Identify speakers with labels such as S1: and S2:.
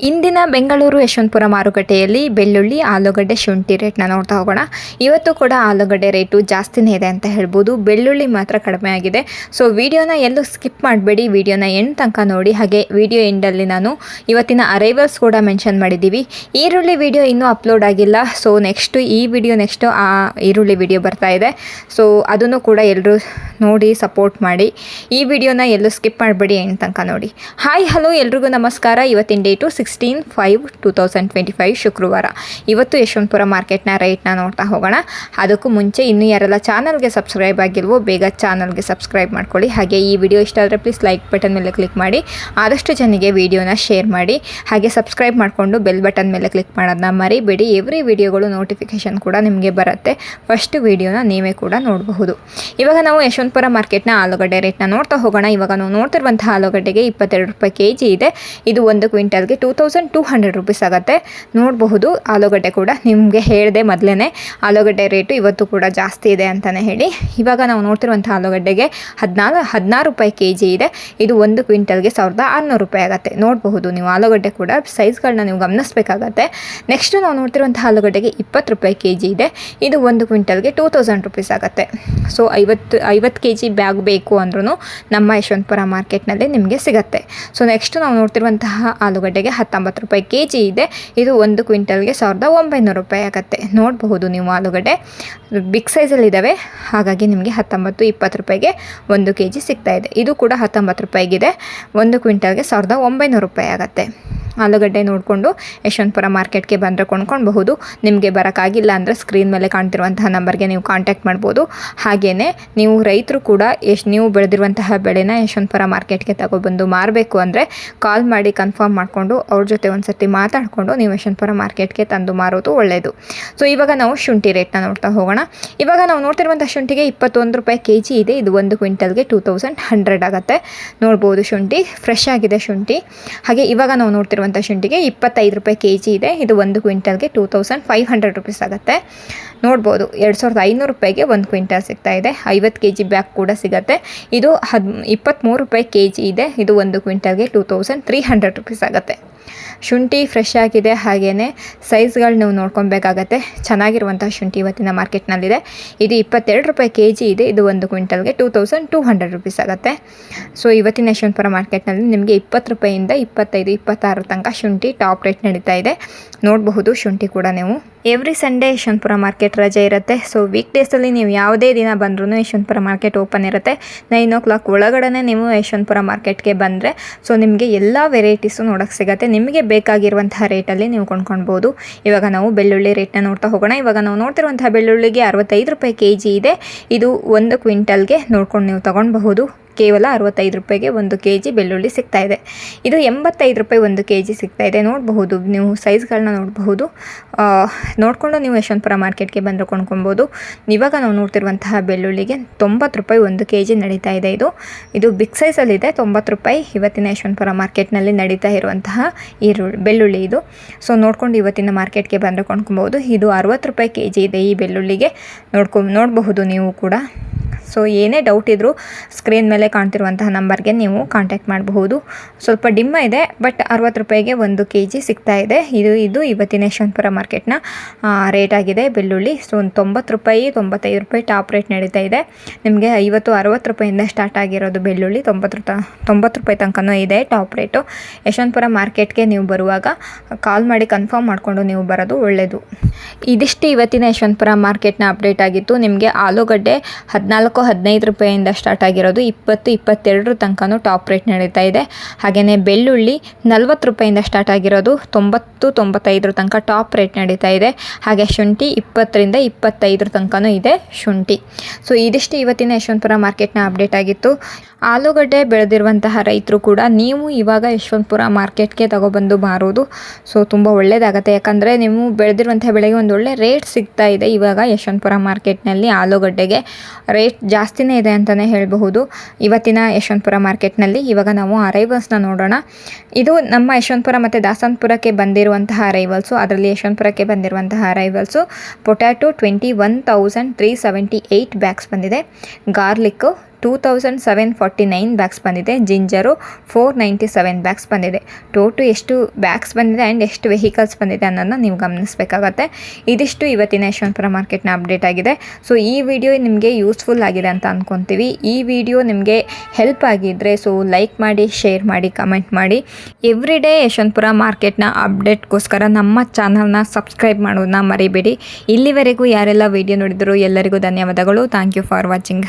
S1: ಇಂದಿನ ಬೆಂಗಳೂರು ಯಶವಂತಪುರ ಮಾರುಕಟ್ಟೆಯಲ್ಲಿ ಬೆಳ್ಳುಳ್ಳಿ, ಆಲೂಗಡ್ಡೆ, ಶುಂಠಿ ರೇಟ್ನ ನೋಡ್ತಾ ಹೋಗೋಣ. ಇವತ್ತು ಕೂಡ ಆಲೂಗಡ್ಡೆ ರೇಟು ಜಾಸ್ತಿನೇ ಇದೆ ಅಂತ ಹೇಳ್ಬೋದು. ಬೆಳ್ಳುಳ್ಳಿ ಮಾತ್ರ ಕಡಿಮೆ ಆಗಿದೆ. ಸೊ, ವಿಡಿಯೋನ ಎಲ್ಲೂ ಸ್ಕಿಪ್ ಮಾಡಬೇಡಿ. ವಿಡಿಯೋನ ಎಂಡ್ ತನಕ ನೋಡಿ. ಹಾಗೆ ವಿಡಿಯೋ ಎಂಡಲ್ಲಿ ನಾನು ಇವತ್ತಿನ ಅರೈವಲ್ಸ್ ಕೂಡ ಮೆನ್ಷನ್ ಮಾಡಿದ್ದೀವಿ. ಈರುಳ್ಳಿ ವಿಡಿಯೋ ಇನ್ನೂ ಅಪ್ಲೋಡ್ ಆಗಿಲ್ಲ. ಸೊ ನೆಕ್ಸ್ಟು ಈ ವಿಡಿಯೋ ನೆಕ್ಸ್ಟು ಆ ಈರುಳ್ಳಿ ವಿಡಿಯೋ ಬರ್ತಾ ಇದೆ. ಸೊ, ಅದನ್ನು ಕೂಡ ಎಲ್ಲರೂ ನೋಡಿ ಸಪೋರ್ಟ್ ಮಾಡಿ. ಈ ವಿಡಿಯೋನ ಎಲ್ಲೂ ಸ್ಕಿಪ್ ಮಾಡಬೇಡಿ ಎಂಡ್ ತನಕ ನೋಡಿ. ಹಾಯ್ ಹಲೋ ಎಲ್ರಿಗೂ ನಮಸ್ಕಾರ. ಇವತ್ತಿನ date sixteen five two thousand twenty five ಶುಕ್ರವಾರ. ಇವತ್ತು ಯಶವಂತಪುರ ಮಾರ್ಕೆಟ್ನ ರೇಟ್ನ ನೋಡ್ತಾ ಹೋಗೋಣ. ಅದಕ್ಕೂ ಮುಂಚೆ ಇನ್ನೂ ಯಾರೆಲ್ಲ ಚಾನಲ್ಗೆ ಸಬ್ಸ್ಕ್ರೈಬ್ ಆಗಿಲ್ವೋ ಬೇಗ ಚಾನಲ್ಗೆ ಸಬ್ಸ್ಕ್ರೈಬ್ ಮಾಡ್ಕೊಳ್ಳಿ. ಹಾಗೆ ಈ ವಿಡಿಯೋ ಇಷ್ಟ ಆದರೆ ಪ್ಲೀಸ್ ಲೈಕ್ ಬಟನ್ ಮೇಲೆ ಕ್ಲಿಕ್ ಮಾಡಿ. ಆದಷ್ಟು ಜನರಿಗೆ ವಿಡಿಯೋನ ಶೇರ್ ಮಾಡಿ. ಹಾಗೆ ಸಬ್ಸ್ಕ್ರೈಬ್ ಮಾಡಿಕೊಂಡು ಬೆಲ್ ಬಟನ್ ಮೇಲೆ ಕ್ಲಿಕ್ ಮಾಡೋದನ್ನ ಮರಿಬೇಡಿ. ಎವ್ರಿ ವಿಡಿಯೋಗಳು ನೋಟಿಫಿಕೇಶನ್ ಕೂಡ ನಿಮಗೆ ಬರುತ್ತೆ. ಫಸ್ಟ್ ವಿಡಿಯೋನ ನೀವೇ ಕೂಡ ನೋಡಬಹುದು. ಇವಾಗ ನಾವು ಯಶವಂತಪುರ ಮಾರ್ಕೆಟ್ನ ಆಲೂಗಡ್ಡೆ ರೇಟ್ನ ನೋಡ್ತಾ ಹೋಗೋಣ. ಇವಾಗ ನಾವು ನೋಡ್ತಿರುವಂತಹ ಆಲೂಗಡ್ಡೆಗೆ ಇಪ್ಪತ್ತೆರಡು ರೂಪಾಯಿ ಕೆ ಜಿ ಇದೆ. ಇದು ಒಂದು ಕ್ವಿಂಟಲ್ಗೆ ತೌಸಂಡ್ ಟೂ ಹಂಡ್ರೆಡ್ ರುಪೀಸ್ ಆಗುತ್ತೆ. ನೋಡಬಹುದು, ಆಲೂಗಡ್ಡೆ ಕೂಡ ನಿಮಗೆ ಹೇಳಿದೆ ಮೊದಲೇ ಆಲೂಗಡ್ಡೆ ರೇಟು ಇವತ್ತು ಕೂಡ ಜಾಸ್ತಿ ಇದೆ ಅಂತಲೇ ಹೇಳಿ. ಇವಾಗ ನಾವು ನೋಡ್ತಿರುವಂಥ ಆಲೂಗಡ್ಡೆಗೆ ಹದಿನಾರು ಹದಿನಾರು ರೂಪಾಯಿ ಕೆ ಜಿ ಇದೆ. ಇದು ಒಂದು ಕ್ವಿಂಟಲ್ಗೆ ಸಾವಿರದ ಆರುನೂರು ರೂಪಾಯಿ ಆಗುತ್ತೆ. ನೋಡಬಹುದು, ನೀವು ಆಲೂಗಡ್ಡೆ ಕೂಡ ಸೈಜ್ಗಳನ್ನ ನೀವು ಗಮನಿಸಬೇಕಾಗತ್ತೆ. ನೆಕ್ಸ್ಟ್ ನಾವು ನೋಡ್ತಿರುವಂಥ ಆಲೂಗಡ್ಡೆಗೆ ಇಪ್ಪತ್ತು ರೂಪಾಯಿ ಕೆ ಜಿ ಇದೆ. ಇದು ಒಂದು ಕ್ವಿಂಟಲ್ಗೆ ಟೂ ತೌಸಂಡ್ ರುಪೀಸ್ ಆಗುತ್ತೆ. ಸೊ, ಐವತ್ತು ಐವತ್ತು ಕೆ ಜಿ ಬ್ಯಾಗ್ ಬೇಕು ಅಂದ್ರೂ ನಮ್ಮ ಯಶವಂತಪುರ ಮಾರ್ಕೆಟ್ನಲ್ಲಿ ನಿಮಗೆ ಸಿಗುತ್ತೆ. ಸೊ, ನೆಕ್ಸ್ಟ್ ನಾವು ನೋಡ್ತಿರುವಂತಹ ಆಲೂಗಡ್ಡೆಗೆ ಹತ್ತೊಂಬತ್ತು ರೂಪಾಯಿ ಕೆ ಜಿ ಇದೆ. ಇದು ಒಂದು ಕ್ವಿಂಟಲ್ಗೆ ಸಾವಿರದ ಒಂಬೈನೂರು ರೂಪಾಯಿ ಆಗುತ್ತೆ. ನೋಡಬಹುದು ನೀವು ಆಲೂಗಡ್ಡೆ. ಬಿಗ್ ಸೈಜಲ್ಲಿದ್ದಾವೆ. ಹಾಗಾಗಿ ನಿಮಗೆ ಹತ್ತೊಂಬತ್ತು, ಇಪ್ಪತ್ತು ರೂಪಾಯಿಗೆ ಒಂದು ಕೆ ಜಿ ಸಿಗ್ತಾ ಇದೆ. ಇದು ಕೂಡ ಹತ್ತೊಂಬತ್ತು ರೂಪಾಯಿಗಿದೆ. ಒಂದು ಕ್ವಿಂಟಲ್ಗೆ ಸಾವಿರದ ಒಂಬೈನೂರು ರೂಪಾಯಿ ಆಗುತ್ತೆ. ಆಲೂಗಡ್ಡೆ ನೋಡಿಕೊಂಡು ಯಶವಂತಪುರ ಮಾರ್ಕೆಟ್ಗೆ ಬಂದರೆ ಕೊಂಡ್ಕೊಳ್ಬಹುದು. ನಿಮಗೆ ಬರೋಕ್ಕಾಗಿಲ್ಲ ಅಂದರೆ ಸ್ಕ್ರೀನ್ ಮೇಲೆ ಕಾಣ್ತಿರುವಂತಹ ನಂಬರ್ಗೆ ನೀವು ಕಾಂಟ್ಯಾಕ್ಟ್ ಮಾಡ್ಬೋದು. ಹಾಗೆಯೇ ನೀವು ರೈತರು ಕೂಡ ಎಷ್ಟು ನೀವು ಬೆಳೆದಿರುವಂತಹ ಬೆಳೆನ ಯಶವಂತಪುರ ಮಾರ್ಕೆಟ್ಗೆ ತಗೊಬಂದು ಮಾರಬೇಕು ಅಂದರೆ ಕಾಲ್ ಮಾಡಿ ಕನ್ಫರ್ಮ್ ಮಾಡಿಕೊಂಡು ಅವ್ರ ಜೊತೆ ಒಂದು ಸರ್ತಿ ಮಾತಾಡಿಕೊಂಡು ನೀವು ಯಶವಂತಪುರ ಮಾರ್ಕೆಟ್ಗೆ ತಂದು ಮಾರೋದು ಒಳ್ಳೆಯದು ಸೊ, ಇವಾಗ ನಾವು ಶುಂಠಿ ರೇಟ್ನ ನೋಡ್ತಾ ಹೋಗೋಣ. ಇವಾಗ ನಾವು ನೋಡ್ತಿರುವಂಥ ಶುಂಠಿಗೆ ಇಪ್ಪತ್ತೊಂದು ರೂಪಾಯಿ ಕೆ ಜಿ ಇದೆ. ಇದು ಒಂದು ಕ್ವಿಂಟಲ್ಗೆ ಟೂ ತೌಸಂಡ್ ಹಂಡ್ರೆಡ್ ಆಗುತ್ತೆ. ನೋಡ್ಬೋದು ಶುಂಠಿ ಫ್ರೆಶ್ ಆಗಿದೆ ಶುಂಠಿ. ಹಾಗೆ ಇವಾಗ ನಾವು ನೋಡ್ತಿರುವಂಥ ಶುಂಠಿಗೆ ಇಪ್ಪತ್ತೈದು ರೂಪಾಯಿ ಕೆ ಜಿ ಇದೆ. ಇದು ಒಂದು ಕ್ವಿಂಟಲ್ಗೆ two thousand five hundred rupees ಆಗುತ್ತೆ. ನೋಡ್ಬೋದು, ಎರಡು ಸಾವಿರದ ಐನೂರು ರೂಪಾಯಿಗೆ ಒಂದು ಕ್ವಿಂಟಲ್ ಸಿಗ್ತಾ ಇದೆ. ಐವತ್ತು ಕೆ ಜಿ ಬ್ಯಾಗ್ ಕೂಡ ಸಿಗುತ್ತೆ. ಇದು ಹದ್ ಇಪ್ಪತ್ತ್ಮೂರು ರೂಪಾಯಿ ಕೆ ಜಿ ಇದೆ. ಇದು ಒಂದು ಕ್ವಿಂಟಲ್ಗೆ two thousand three hundred rupees ಆಗುತ್ತೆ. ಶುಂಠಿ ಫ್ರೆಶ್ ಆಗಿದೆ ಹಾಗೆಯೇ ಸೈಜ್ಗಳು ನೀವು ನೋಡ್ಕೊಬೇಕಾಗತ್ತೆ ಚೆನ್ನಾಗಿರುವಂಥ ಶುಂಠಿ ಇವತ್ತಿನ ಮಾರ್ಕೆಟ್ನಲ್ಲಿದೆ. ಇದು ಇಪ್ಪತ್ತೆರಡು ರೂಪಾಯಿ ಕೆ ಜಿ ಇದೆ. ಇದು ಒಂದು ಕ್ವಿಂಟಲ್ಗೆ two thousand two hundred rupees ಆಗುತ್ತೆ. ಸೊ ಇವತ್ತಿನ ಯಶವಂತಪುರ ಮಾರ್ಕೆಟ್ನಲ್ಲಿ ನಿಮಗೆ ಇಪ್ಪತ್ತು ರೂಪಾಯಿಂದ ಇಪ್ಪತ್ತೈದು, ಇಪ್ಪತ್ತಾರು ತನಕ ಶುಂಠಿ ಟಾಪ್ ರೇಟ್ ನಡೀತಾ ಇದೆ. ನೋಡಬಹುದು ಶುಂಠಿ ಕೂಡ ನೀವು. ಎವ್ರಿ ಸಂಡೇ ಯಶವಂತಪುರ ಮಾರ್ಕೆಟ್ ರಜೆ ಇರುತ್ತೆ. ಸೊ ವೀಕ್ ಡೇಸಲ್ಲಿ ನೀವು ಯಾವುದೇ ದಿನ ಬಂದ್ರೂ ಯಶವಂತಪುರ ಮಾರ್ಕೆಟ್ ಓಪನ್ ಇರುತ್ತೆ. ನೈನ್ ಓ ಕ್ಲಾಕ್ ಒಳಗಡೆ ನೀವು ಯಶವಂತಪುರ ಮಾರ್ಕೆಟ್ಗೆ ಬಂದರೆ ಸೊ ನಿಮಗೆ ಎಲ್ಲ ವೆರೈಟೀಸು ನೋಡೋಕ್ಕೆ ಸಿಗುತ್ತೆ. ನಿಮಗೆ ಬೇಕಾಗಿರುವಂತಹ ರೇಟಲ್ಲಿ ನೀವು ಕೊಂಡ್ಕೊಳ್ಬೋದು. ಇವಾಗ ನಾವು ಬೆಳ್ಳುಳ್ಳಿ ರೇಟ್ನ ನೋಡ್ತಾ ಹೋಗೋಣ. ಇವಾಗ ನಾವು ನೋಡ್ತಿರುವಂತಹ ಬೆಳ್ಳುಳ್ಳಿಗೆ ಅರವತ್ತೈದು ರೂಪಾಯಿ ಕೆ ಜಿ ಇದೆ. ಇದು ಒಂದು ಕ್ವಿಂಟಲ್ಗೆ ನೋಡ್ಕೊಂಡು ನೀವು ತೊಗೊಳ್ಬಹುದು ಕೇವಲ ಅರವತ್ತೈದು ರೂಪಾಯಿಗೆ ಒಂದು ಕೆ ಜಿ ಬೆಳ್ಳುಳ್ಳಿ ಸಿಗ್ತಾ ಇದೆ. ಇದು ಎಂಬತ್ತೈದು ರೂಪಾಯಿ ಒಂದು ಕೆ ಜಿ ಸಿಗ್ತಾ ಇದೆ. ನೋಡಬಹುದು, ನೀವು ಸೈಜ್ಗಳನ್ನ ನೋಡಬಹುದು. ನೋಡಿಕೊಂಡು ನೀವು ಯಶವಂತಪುರ ಮಾರ್ಕೆಟ್ಗೆ ಬಂದರೆ ಕೊಂಡ್ಕೊಬೋದು. ಇವಾಗ ನಾವು ನೋಡ್ತಿರುವಂತಹ ಬೆಳ್ಳುಳ್ಳಿಗೆ ತೊಂಬತ್ತು ರೂಪಾಯಿ ಒಂದು ಕೆ ಜಿ ನಡೀತಾ ಇದೆ ಇದು. ಇದು ಬಿಗ್ ಸೈಜಲ್ಲಿದೆ ತೊಂಬತ್ತು ರೂಪಾಯಿ ಇವತ್ತಿನ ಯಶವಂತಪುರ ಮಾರ್ಕೆಟ್ನಲ್ಲಿ ನಡೀತಾ ಇರುವಂತಹ ಈರುಳ್ಳಿ, ಬೆಳ್ಳುಳ್ಳಿ ಇದು. ಸೊ, ನೋಡ್ಕೊಂಡು ಇವತ್ತಿನ ಮಾರ್ಕೆಟ್ಗೆ ಬಂದರೆ ಕೊಂಡ್ಕೊಬೋದು. ಇದು ಅರವತ್ತು ರೂಪಾಯಿ ಕೆ ಜಿ ಇದೆ ಈ ಬೆಳ್ಳುಳ್ಳಿಗೆ. ನೋಡ್ಕೊ, ನೋಡಬಹುದು ನೀವು ಕೂಡ. ಸೊ ಏನೇ ಡೌಟ್ ಇದ್ದರೂ ಸ್ಕ್ರೀನ್ ಮೇಲೆ ಕಾಣ್ತಿರುವಂತಹ ನಂಬರ್ಗೆ ನೀವು ಕಾಂಟ್ಯಾಕ್ಟ್ ಮಾಡಬಹುದು. ಸ್ವಲ್ಪ ಡಿಮ್ಮ ಇದೆ ಬಟ್ ಅರವತ್ತು ರೂಪಾಯಿಗೆ ಒಂದು ಕೆ ಜಿ ಸಿಗ್ತಾ ಇದೆ. ಇದು ಇದು ಇವತ್ತಿನ ಯಶವಂತಪುರ ಮಾರ್ಕೆಟ್ನ ರೇಟ್ ಆಗಿದೆ ಬೆಳ್ಳುಳ್ಳಿ. ಸೊ ಒಂದು ತೊಂಬತ್ತು ರೂಪಾಯಿ, ತೊಂಬತ್ತೈದು ರೂಪಾಯಿ ಟಾಪ್ ರೇಟ್ ನಡೀತಾ ಇದೆ. ನಿಮಗೆ ಐವತ್ತು, ಅರವತ್ತು ರೂಪಾಯಿಂದ ಸ್ಟಾರ್ಟ್ ಆಗಿರೋದು ಬೆಳ್ಳುಳ್ಳಿ. ತೊಂಬತ್ತು ತ ತೊಂಬತ್ತು ರೂಪಾಯಿ ತನಕನೂ ಇದೆ ಟಾಪ್ ರೇಟು ಯಶವಂತಪುರ ಮಾರ್ಕೆಟ್ಗೆ ನೀವು ಬರುವಾಗ ಕಾಲ್ ಮಾಡಿ ಕನ್ಫರ್ಮ್ ಮಾಡಿಕೊಂಡು ನೀವು ಬರೋದು ಒಳ್ಳೆಯದು ಇದಿಷ್ಟು ಇವತ್ತಿನ ಯಶವಂತಪುರ ಮಾರ್ಕೆಟ್ನ ಅಪ್ಡೇಟ್ ಆಗಿತ್ತು. ನಿಮಗೆ ಆಲೂಗಡ್ಡೆ ಹದಿನಾಲ್ಕು, ಹದಿನೈದು ರೂಪಾಯಿಂದ ಸ್ಟಾರ್ಟ್ ಆಗಿರೋದು ಇಪ್ಪತ್ತು ಇಪ್ಪತ್ತೆರಡರ ತನಕನೂ ಟಾಪ್ ರೇಟ್ ನಡೀತಾ ಇದೆ. ಹಾಗೆಯೇ ಬೆಳ್ಳುಳ್ಳಿ ನಲ್ವತ್ತು ರೂಪಾಯಿಂದ ಸ್ಟಾರ್ಟ್ ಆಗಿರೋದು ತೊಂಬತ್ತು ತೊಂಬತ್ತೈದರ ತನಕ ಟಾಪ್ ರೇಟ್ ನಡೀತಾ ಇದೆ. ಹಾಗೆ ಶುಂಠಿ ಇಪ್ಪತ್ತರಿಂದ ಇಪ್ಪತ್ತೈದರ ತನಕನೂ ಇದೆ ಶುಂಠಿ. ಸೊ, ಇದಿಷ್ಟು ಇವತ್ತಿನ ಯಶವಂತಪುರ ಮಾರ್ಕೆಟ್ನ ಅಪ್ಡೇಟ್ ಆಗಿತ್ತು. ಆಲೂಗಡ್ಡೆ ಬೆಳೆದಿರುವಂತಹ ರೈತರು ಕೂಡ ನೀವು ಇವಾಗ ಯಶವಂತಪುರ ಮಾರ್ಕೆಟ್ಗೆ ತಗೊಬಂದು ಮಾರೋದು, ಸೊ, ತುಂಬ ಒಳ್ಳೆಯದಾಗತ್ತೆ ಯಾಕಂದರೆ ನೀವು ಬೆಳೆದಿರುವಂತಹ ಬೆಳೆಗೆ ಒಂದು ಒಳ್ಳೆ ರೇಟ್ ಸಿಗ್ತಾ ಇದೆ. ಇವಾಗ ಯಶವಂತಪುರ ಮಾರ್ಕೆಟ್ನಲ್ಲಿ ಆಲೂಗಡ್ಡೆಗೆ ರೇಟ್ ಜಾಸ್ತಿನೇ ಇದೆ ಅಂತಲೇ ಹೇಳಬಹುದು. ಇವತ್ತಿನ ಯಶವಂತಪುರ ಮಾರ್ಕೆಟ್ನಲ್ಲಿ ಇವಾಗ ನಾವು ಅರೈವಲ್ಸ್ನ ನೋಡೋಣ. ಇದು ನಮ್ಮ ಯಶವಂತಪುರ ಮತ್ತು ದಾಸನಪುರಕ್ಕೆ ಬಂದಿರುವಂತಹ ಅರೈವಲ್ಸು ಅದರಲ್ಲಿ ಯಶವಂತಪುರಕ್ಕೆ ಬಂದಿರುವಂತಹ arrivals potato twenty one bags ಬಂದಿದೆ. Garlic two thousand seven forty nine bags ಬಂದಿದೆ. Ginger four ninety seven bags ಬಂದಿದೆ. ಟೋಟು ಎಷ್ಟು ಬ್ಯಾಗ್ಸ್ ಬಂದಿದೆ ಆ್ಯಂಡ್ ಎಷ್ಟು ವೆಹಿಕಲ್ಸ್ ಬಂದಿದೆ ಅನ್ನೋದನ್ನ ನೀವು ಗಮನಿಸಬೇಕಾಗತ್ತೆ. ಇದಿಷ್ಟು ಇವತ್ತಿನ ಯಶವಂತಪುರ ಮಾರ್ಕೆಟ್ನ ಅಪ್ಡೇಟ್ ಆಗಿದೆ. ಸೊ ಈ ವಿಡಿಯೋ ನಿಮಗೆ ಯೂಸ್ಫುಲ್ ಆಗಿದೆ ಅಂತ ಅಂದ್ಕೊತೀವಿ ಈ ವಿಡಿಯೋ ನಿಮಗೆ ಹೆಲ್ಪ್ ಆಗಿದ್ದರೆ ಸೊ ಲೈಕ್ ಮಾಡಿ ಶೇರ್ ಮಾಡಿ ಕಮೆಂಟ್ ಮಾಡಿ. ಎವ್ರಿ ಡೇ ಯಶವಂತಪುರ ಮಾರ್ಕೆಟ್ನ ಅಪ್ಡೇಟ್ಗೋಸ್ಕರ ನಮ್ಮ ಚಾನಲ್ನ ಸಬ್ಸ್ಕ್ರೈಬ್ ಮಾಡೋದನ್ನ ಮರಿಬೇಡಿ. ಇಲ್ಲಿವರೆಗೂ ಯಾರೆಲ್ಲ ವಿಡಿಯೋ ನೋಡಿದ್ರು ಎಲ್ಲರಿಗೂ ಧನ್ಯವಾದಗಳು. Thank you for watching